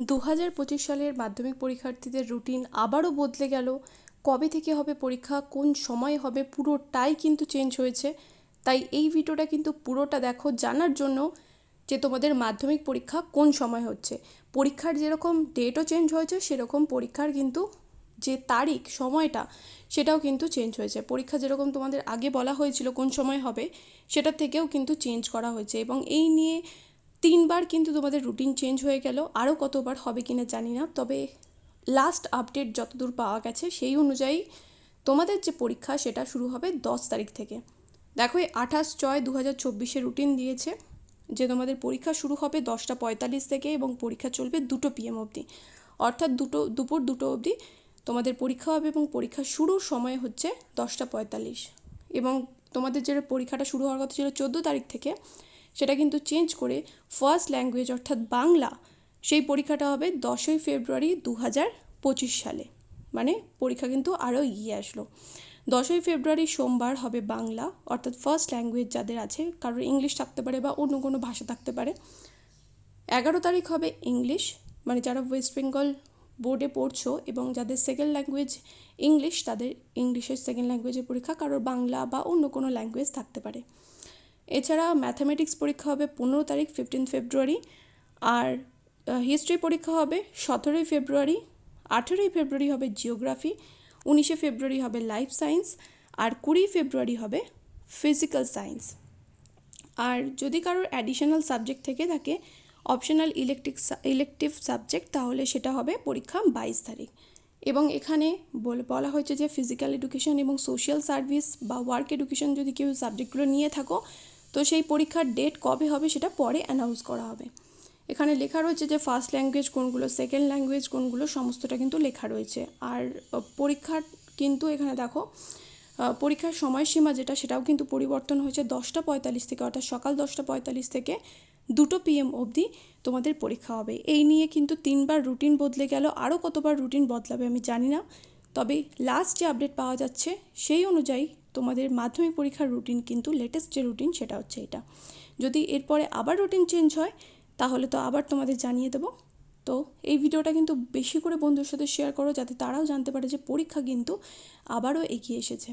দু হাজার পঁচিশ সালের মাধ্যমিক পরীক্ষার্থীদের রুটিন আবারও বদলে গেল। কবে থেকে হবে পরীক্ষা? কোন সময় হবে? পুরোটাই কিন্তু চেঞ্জ হয়েছে। তাই এই ভিডিওটা কিন্তু পুরোটা দেখো, জানার জন্য যে তোমাদের মাধ্যমিক পরীক্ষা কোন সময় হচ্ছে। পরীক্ষার যেরকম ডেটও চেঞ্জ হয়েছে, সেরকম পরীক্ষার কিন্তু যে তারিখ, সময়টা, সেটাও কিন্তু চেঞ্জ হয়েছে। পরীক্ষা যেরকম তোমাদের আগে বলা হয়েছিল কোন সময় হবে সেটা থেকেও কিন্তু চেঞ্জ করা হয়েছে। এবং এই নিয়ে তিনবার কিন্তু তোমাদের রুটিন চেঞ্জ হয়ে গেল। আরও কতবার হবে কিনা জানি না, তবে লাস্ট আপডেট যতদূর পাওয়া গেছে, সেই অনুযায়ী তোমাদের যে পরীক্ষা সেটা শুরু হবে দশ তারিখ থেকে। দেখো, এই আঠাশ ছয় দু হাজার চব্বিশে রুটিন দিয়েছে যে তোমাদের পরীক্ষা শুরু হবে দশটা পঁয়তাল্লিশ থেকে এবং পরীক্ষা চলবে দুটো পিএম অবধি। অর্থাৎ দুটো, দুপুর দুটো অবধি তোমাদের পরীক্ষা হবে এবং পরীক্ষা শুরুর সময় হচ্ছে দশটা পঁয়তাল্লিশ। এবং তোমাদের যে পরীক্ষাটা শুরু হওয়ার কথা ছিল চোদ্দ তারিখ থেকে সেটা কিন্তু চেঞ্জ করে ফার্স্ট ল্যাঙ্গুয়েজ অর্থাৎ বাংলা, সেই পরীক্ষাটা হবে দশই ফেব্রুয়ারি দু হাজার পঁচিশ সালে। মানে পরীক্ষা কিন্তু আরও এগিয়ে আসলো। দশই ফেব্রুয়ারি সোমবার হবে বাংলা, অর্থাৎ ফার্স্ট ল্যাঙ্গুয়েজ যাদের আছে, কারোর ইংলিশ থাকতে পারে বা অন্য কোনো ভাষা থাকতে পারে। এগারো তারিখ হবে ইংলিশ মানে যারা ওয়েস্ট বেঙ্গল বোর্ডে পড়ছো এবং যাদের সেকেন্ড ল্যাঙ্গুয়েজ ইংলিশ, তাদের ইংলিশের সেকেন্ড ল্যাঙ্গুয়েজের পরীক্ষা, কারোর বাংলা বা অন্য কোনো ল্যাঙ্গুয়েজ থাকতে পারে। এছাড়া ম্যাথামেটিক্স পরীক্ষা হবে পনেরো তারিখ ফিফটিন ফেব্রুয়ারি আর হিস্ট্রি পরীক্ষা হবে সতেরোই ফেব্রুয়ারি আঠেরোই ফেব্রুয়ারি হবে জিওগ্রাফি উনিশে ফেব্রুয়ারি হবে লাইফ সায়েন্স আর কুড়ি ফেব্রুয়ারি হবে ফিজিক্যাল সায়েন্স আর যদি কারোর অ্যাডিশনাল সাবজেক্ট থেকে থাকে অপশনাল ইলেকট্রিক ইলেকটিভ সাবজেক্ট তাহলে সেটা হবে পরীক্ষা বাইশ তারিখ। এবং এখানে বলা হয়েছে যে ফিজিক্যাল এডুকেশন এবং সোশ্যাল সার্ভিস বা ওয়ার্ক এডুকেশন যদি কেউ সাবজেক্টগুলো নিয়ে থাকো তো সেই পরীক্ষার ডেট কবে হবে সেটা পরে অ্যানাউন্স করা হবে। এখানে লেখা রয়েছে যে ফার্স্ট ল্যাঙ্গুয়েজ কোনগুলো সেকেন্ড ল্যাঙ্গুয়েজ কোনগুলো, সমস্তটা কিন্তু লেখা রয়েছে। আর পরীক্ষার কিন্তু এখানে দেখো পরীক্ষার সময়সীমা যেটা সেটাও কিন্তু পরিবর্তন হয়েছে দশটা পঁয়তাল্লিশ থেকে, অর্থাৎ সকাল দশটা পঁয়তাল্লিশ থেকে দুটো পিএম অবধি তোমাদের পরীক্ষা হবে। এই নিয়ে কিন্তু তিনবার রুটিন বদলে গেল। আরও কতবার রুটিন বদলাবে আমি জানি না। তবে লাস্ট যে আপডেট পাওয়া যাচ্ছে সেই অনুযায়ী তোমাদের মাধ্যমিক পরীক্ষার রুটিন কিন্তু লেটেস্ট যে রুটিন সেটা হচ্ছে এটা। যদি এরপরে আবার রুটিন চেঞ্জ হয়, তাহলে তো আবার তোমাদের জানিয়ে দেবো। তো এই ভিডিওটা কিন্তু বেশি করে বন্ধুর সাথে শেয়ার করো, যাতে তারাও জানতে পারে যে পরীক্ষা কিন্তু আবারও এগিয়ে এসেছে।